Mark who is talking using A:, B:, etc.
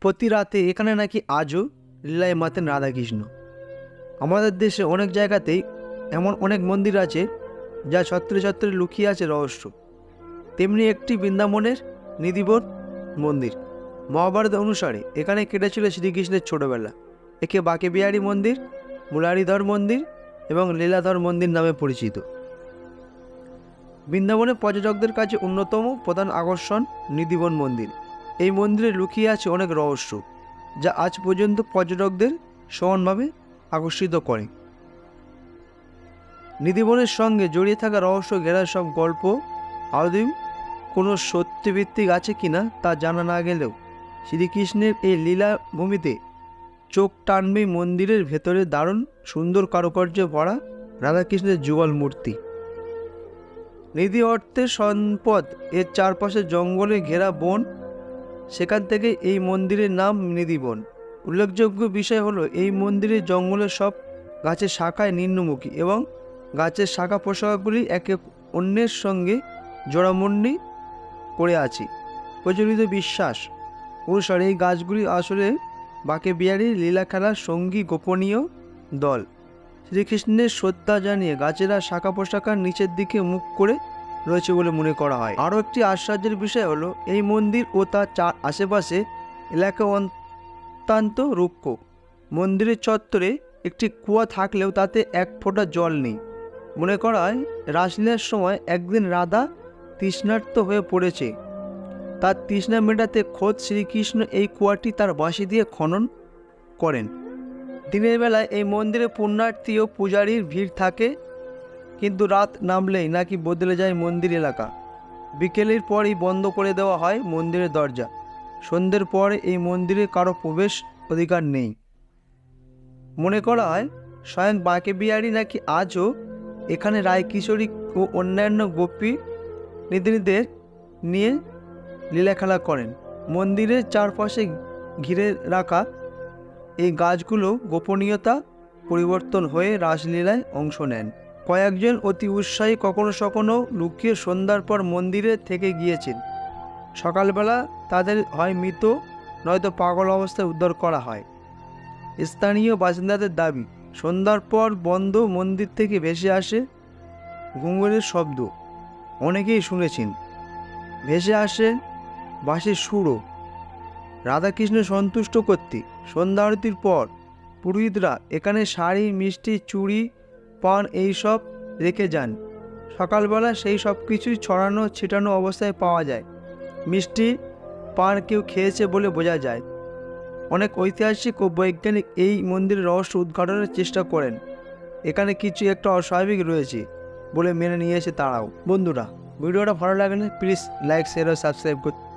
A: প্রতি রাতে এখানে নাকি আজও লীলায় মাতেন রাধাকৃষ্ণ। আমাদের দেশে অনেক জায়গাতেই এমন অনেক মন্দির আছে যা ছত্রে ছত্রে লুকিয়ে আছে রহস্য। তেমনি একটি বৃন্দাবনের নিধিবন মন্দির। মহাভারত অনুসারে এখানে কেটেছিল শ্রীকৃষ্ণের ছোটবেলা। একে বাকে বিহারী মন্দির মুরারিধর মন্দির এবং লীলাধর মন্দির নামে পরিচিত। বৃন্দাবনে পর্যটকদের কাছে অন্যতম প্রধান আকর্ষণ নিধিবন মন্দির। এই মন্দিরে লুকিয়ে আছে অনেক রহস্য, যা আজ পর্যন্ত পর্যটকদের সমানভাবে আকর্ষিত করে। নিধিবনের সঙ্গে জড়িয়ে থাকা রহস্য ঘেরা সব গল্প আদৌ কোনো সত্যভিত্তিক আছে কিনা তা জানা না গেলেও শ্রীকৃষ্ণের এই লীলা ভূমিতে চোখ টানবে মন্দিরের ভেতরে দারুণ সুন্দর কারুকার্য ভরা রাধাকৃষ্ণের যুগল মূর্তি। নিধি অর্থে সম্পদ এর চারপাশে জঙ্গলে ঘেরা বন সেখান থেকে এই মন্দিরের নাম নিধিবন। উল্লেখযোগ্য বিষয় হলো, এই মন্দিরের জঙ্গলের সব গাছের শাখায় নিম্নমুখী এবং গাছের শাখা পোশাকগুলি একে অন্যের সঙ্গে জোড়ামন্ডি করে আছে। প্রচলিত বিশ্বাস অনুসারে এই গাছগুলি আসলে বাকে বিহারীর লীলা খেলার সঙ্গী গোপনীয় দল। শ্রীকৃষ্ণের শ্রদ্ধা জানিয়ে গাছেরা শাখা পোশাকার নিচের দিকে মুখ করে রয়েছে বলে মনে করা হয়। আরও একটি আশ্চর্যের বিষয় হলো, এই মন্দির ও তার চার আশেপাশে এলাকা অত্যন্ত রুক্ষ। মন্দিরের চত্বরে একটি কুয়া থাকলেও তাতে এক ফোঁটা জল নেই। মনে করা হয় রাসলীলার সময় একদিন রাধা তৃষ্ণার্ত হয়ে পড়েছে। তার তৃষ্ণা মেটাতে খোদ শ্রীকৃষ্ণ এই কুয়াটি তার বাঁশি দিয়ে খনন করেন। দিনের বেলায় এই মন্দিরে পুণ্যার্থী ও পূজারীর ভিড় থাকে। কিন্তু রাত নামলেই নাকি বদলে যায় মন্দির এলাকা। বিকেলের পরই বন্ধ করে দেওয়া হয় মন্দিরের দরজা। সন্ধ্যের পরে এই মন্দিরে কারও প্রবেশ অধিকার নেই। মনে করা হয়, স্বয়ং বাঁকে বিহারী নাকি আজও এখানে রায় কিশোরী ও অন্যান্য গোপী নিধিনীদের নিয়ে লীলাখেলা করেন। মন্দিরের চারপাশে ঘিরে রাখা এই গাছগুলো গোপনীয়তা পরিবর্তন হয়ে রাসলীলায় অংশ নেন। কয়েকজন অতি উৎসাহী কখনো কখনো লুকিয়ে সন্ধ্যার পর মন্দিরে থেকে গিয়েছেন। সকালবেলা তাদের হয় মৃত, নয়তো পাগল অবস্থায় উদ্ধার করা হয়। স্থানীয় বাসিন্দাদের দাবি, সন্ধ্যার পর বন্ধ মন্দির থেকে ভেসে আসে ঘুঙুরের শব্দ। অনেকেই শুনেছেন, ভেসে আসে বাঁশির সুরও। রাধাকৃষ্ণ সন্তুষ্ট করতে সন্ধ্যা আরতির পর পুরোহিতরা এখানে শাড়ি, মিষ্টি, চুড়ি পান এইসব রেখে যান। সকালবেলা সেই সব কিছুই ছড়ানো ছিটানো অবস্থায় পাওয়া যায়। মিষ্টি পান কেউ খেয়েছে বলে বোঝা যায়। অনেক ঐতিহাসিক ও বৈজ্ঞানিক এই মন্দিরের রহস্য উদ্ঘাটনের চেষ্টা করেন। এখানে কিছু একটা অস্বাভাবিক রয়েছে বলে মেনে নিয়েছে তারাও। বন্ধুরা, ভিডিওটা ভালো লাগলে প্লিজ লাইক শেয়ার ও সাবস্ক্রাইব করতে